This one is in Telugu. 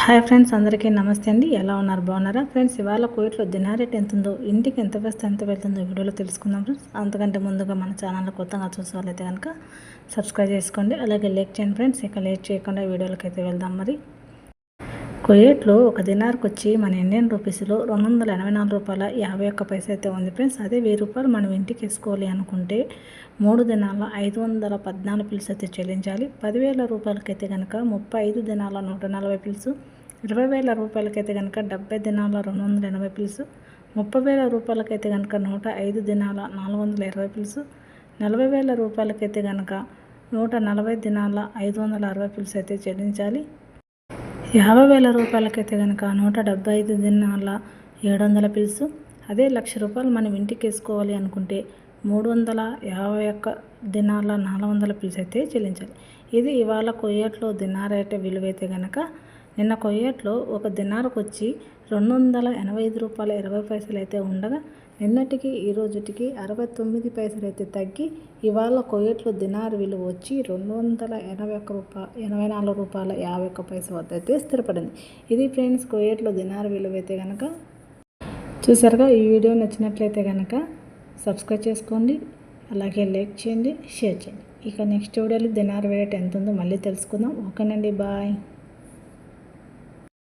హాయ్ ఫ్రెండ్స్ అందరికీ నమస్తే అండి. ఎలా ఉన్నారు? బాగున్నారా? ఫ్రెండ్స్ ఇవాళ కోయిట్లో దినార్ రేట్ ఎంత ఉందో ఇంటికి ఎంత వేస్తే ఎంత వెళ్తుందో వీడియోలో తెలుసుకుందాం ఫ్రెండ్స్. అంతకంటే ముందుగా మన ఛానల్ కొత్తగా చూసేవాళ్ళైతే కనుక సబ్స్క్రైబ్ చేసుకోండి. అలాగే లైక్ చేయండి ఫ్రెండ్స్. ఇక లేట్ చేయకుండా వీడియోలకైతే అయితే వెళ్దాం మరి. కుయేట్లో ఒక దినార్కి వచ్చి మన ఇండియన్ రూపీస్లో రెండు వందల ఎనభై నాలుగు రూపాయల యాభై ఒక్క పైస అయితే ఉంది ఫ్రెండ్స్. అదే వెయ్యి రూపాయలు మనం ఇంటికి వేసుకోవాలి అనుకుంటే మూడు దినాల ఐదు వందల పద్నాలుగు పిల్స్ అయితే చెల్లించాలి. పదివేల రూపాయలకైతే కనుక ముప్పై ఐదు దినాల నూట నలభై పిల్స్ ఇరవై వేల రూపాయలకైతే కనుక డెబ్బై దినాల రెండు వందల ఎనభై పిల్స్ ముప్పై వేల రూపాయలకైతే కనుక నూట ఐదు దినాల నాలుగు వందల ఇరవై పిల్స్ నలభై వేల రూపాయలకైతే కనుక నూట నలభై దినాల ఐదు వందల అరవై పిల్స్ అయితే చెల్లించాలి. యాభై వేల రూపాయలకైతే కనుక నూట డెబ్బై ఐదు దినాల ఏడు వందల పిలుసు అదే లక్ష రూపాయలు మనం ఇంటికి వేసుకోవాలి అనుకుంటే మూడు వందల యాభై ఒక్క దినాల నాలుగు వందల పిలుసు అయితే చెల్లించాలి. ఇది ఇవాళ కొయ్యట్లో దినార్ విలువైతే కనుక నిన్న కొయ్యట్లో ఒక దినారకు వచ్చి రెండు వందల ఎనభై ఐదు రూపాయల ఇరవై పైసలు అయితే ఉండగా నిన్నటికి ఈ రోజుటికి అరవై తొమ్మిది పైసలు అయితే తగ్గి ఇవాళ కొయ్యట్లో దినార్ విలువ వచ్చి రెండు వందల ఎనభై ఒక్క రూపాయ ఎనభై నాలుగు రూపాయల యాభై ఒక్క పైస వద్ద అయితే స్థిరపడింది. ఇది ఫ్రెండ్స్ కొయ్యట్లో దినార్ విలువ అయితే కనుక చూసారుగా ఈ వీడియో నచ్చినట్లయితే కనుక సబ్స్క్రైబ్ చేసుకోండి అలాగే లైక్ చేయండి షేర్ చేయండి. ఇక నెక్స్ట్ వీడియోలో దినార్ రేట్ ఎంత ఉందో మళ్ళీ తెలుసుకుందాం. ఓకేనండి బాయ్.